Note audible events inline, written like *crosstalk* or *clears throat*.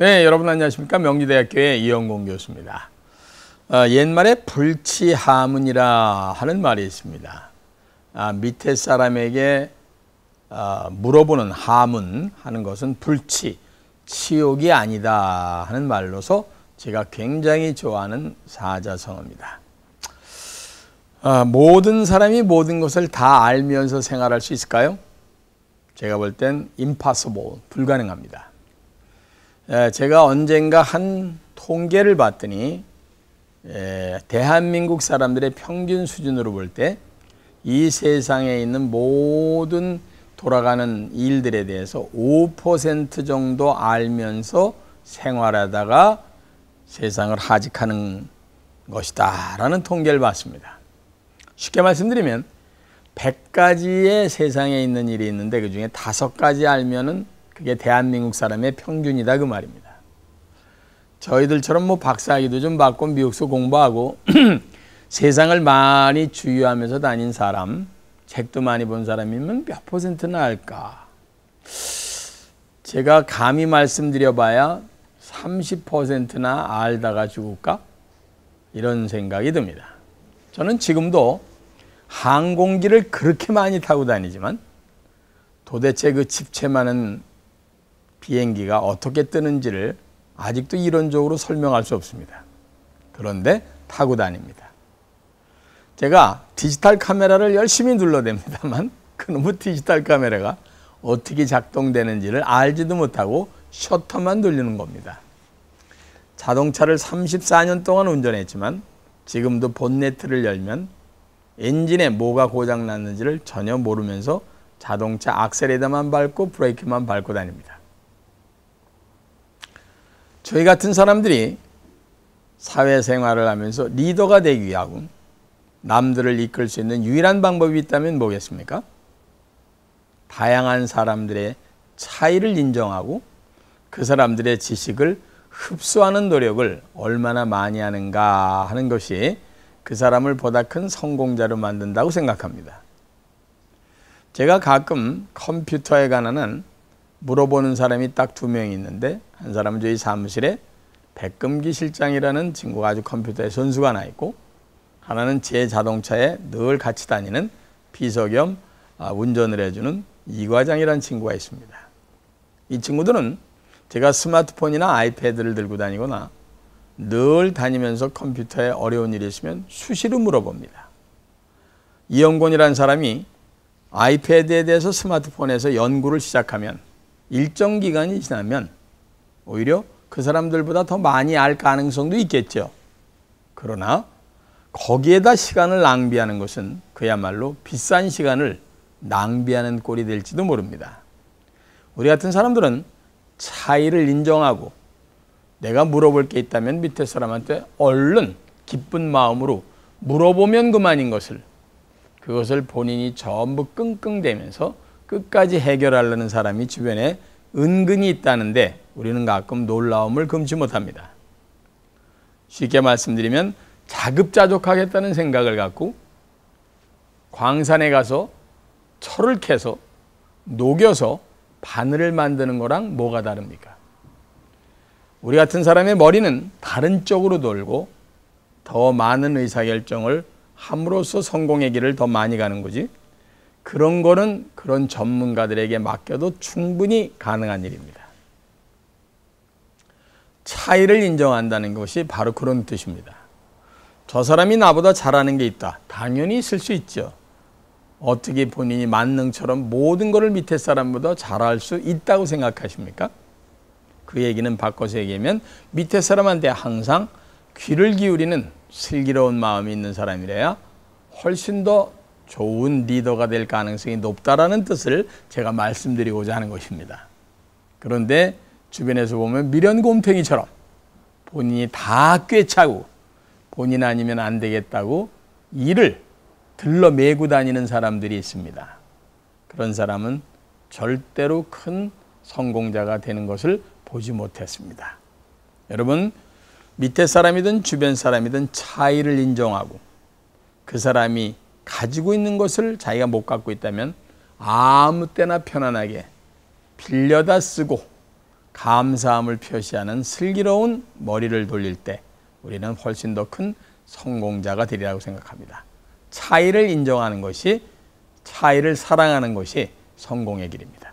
네, 여러분 안녕하십니까? 명지대학교의 이영공 교수입니다. 어, 옛말에 불치하문이라 하는 말이 있습니다. 아, 밑에 사람에게 어, 물어보는 하문 하는 것은 불치, 치욕이 아니다 하는 말로서 제가 굉장히 좋아하는 사자성어입니다. 어, 모든 사람이 모든 것을 다 알면서 생활할 수 있을까요? 제가 볼 땐 impossible, 불가능합니다. 제가 언젠가 한 통계를 봤더니 대한민국 사람들의 평균 수준으로 볼 때 이 세상에 있는 모든 돌아가는 일들에 대해서 5% 정도 알면서 생활하다가 세상을 하직하는 것이다 라는 통계를 봤습니다. 쉽게 말씀드리면 100가지의 세상에 있는 일이 있는데 그 중에 다섯 가지 알면은 그게 대한민국 사람의 평균이다 그 말입니다. 저희들처럼 뭐 박사학위도 좀 받고 미국서 공부하고 *clears throat* 세상을 많이 주유하면서 다닌 사람, 책도 많이 본 사람이면 몇 퍼센트나 알까? 제가 감히 말씀드려봐야 30%나 알다가 죽을까? 이런 생각이 듭니다. 저는 지금도 항공기를 그렇게 많이 타고 다니지만 도대체 그 집채 많은 비행기가 어떻게 뜨는지를 아직도 이론적으로 설명할 수 없습니다. 그런데 타고 다닙니다. 제가 디지털 카메라를 열심히 눌러댑니다만 그놈의 디지털 카메라가 어떻게 작동되는지를 알지도 못하고 셔터만 돌리는 겁니다. 자동차를 34년 동안 운전했지만 지금도 본네트를 열면 엔진에 뭐가 고장 났는지를 전혀 모르면서 자동차 악셀레다만 밟고 브레이크만 밟고 다닙니다. 저희 같은 사람들이 사회생활을 하면서 리더가 되기 위하고 남들을 이끌 수 있는 유일한 방법이 있다면 뭐겠습니까? 다양한 사람들의 차이를 인정하고 그 사람들의 지식을 흡수하는 노력을 얼마나 많이 하는가 하는 것이 그 사람을 보다 큰 성공자로 만든다고 생각합니다. 제가 가끔 컴퓨터에 관한 물어보는 사람이 딱 두명 있는데 한 사람은 저희 사무실에 백금기 실장이라는 친구가 아주 컴퓨터에 선수가 나 있고 하나는 제 자동차에 늘 같이 다니는 비서 겸 아, 운전을 해주는 이 과장이라는 친구가 있습니다. 이 친구들은 제가 스마트폰이나 아이패드를 들고 다니거나 늘 다니면서 컴퓨터에 어려운 일이 있으면 수시로 물어봅니다. 이영곤이라는 사람이 아이패드에 대해서 스마트폰에서 연구를 시작하면 일정 기간이 지나면 오히려 그 사람들보다 더 많이 알 가능성도 있겠죠. 그러나 거기에다 시간을 낭비하는 것은 그야말로 비싼 시간을 낭비하는 꼴이 될지도 모릅니다. 우리 같은 사람들은 차이를 인정하고 내가 물어볼 게 있다면 밑에 사람한테 얼른 기쁜 마음으로 물어보면 그만인 것을 그것을 본인이 전부 끙끙대면서 끝까지 해결하려는 사람이 주변에 은근히 있다는데 우리는 가끔 놀라움을 금치 못합니다. 쉽게 말씀드리면 자급자족하겠다는 생각을 갖고 광산에 가서 철을 캐서 녹여서 바늘을 만드는 거랑 뭐가 다릅니까? 우리 같은 사람의 머리는 다른 쪽으로 돌고 더 많은 의사결정을 함으로써 성공의 길을 더 많이 가는 거지. 그런 거는 그런 전문가들에게 맡겨도 충분히 가능한 일입니다. 차이를 인정한다는 것이 바로 그런 뜻입니다. 저 사람이 나보다 잘하는 게 있다. 당연히 있을 수 있죠. 어떻게 본인이 만능처럼 모든 것을 밑에 사람보다 잘할 수 있다고 생각하십니까? 그 얘기는 바꿔서 얘기하면 밑에 사람한테 항상 귀를 기울이는 슬기로운 마음이 있는 사람이래야 훨씬 더 좋은 리더가 될 가능성이 높다라는 뜻을 제가 말씀드리고자 하는 것입니다. 그런데 주변에서 보면 미련곰탱이처럼 본인이 다 꿰차고 본인 아니면 안 되겠다고 일을 들러 메고 다니는 사람들이 있습니다. 그런 사람은 절대로 큰 성공자가 되는 것을 보지 못했습니다. 여러분, 밑에 사람이든 주변 사람이든 차이를 인정하고 그 사람이 가지고 있는 것을 자기가 못 갖고 있다면 아무 때나 편안하게 빌려다 쓰고 감사함을 표시하는 슬기로운 머리를 돌릴 때 우리는 훨씬 더 큰 성공자가 되리라고 생각합니다. 차이를 인정하는 것이 차이를 사랑하는 것이 성공의 길입니다.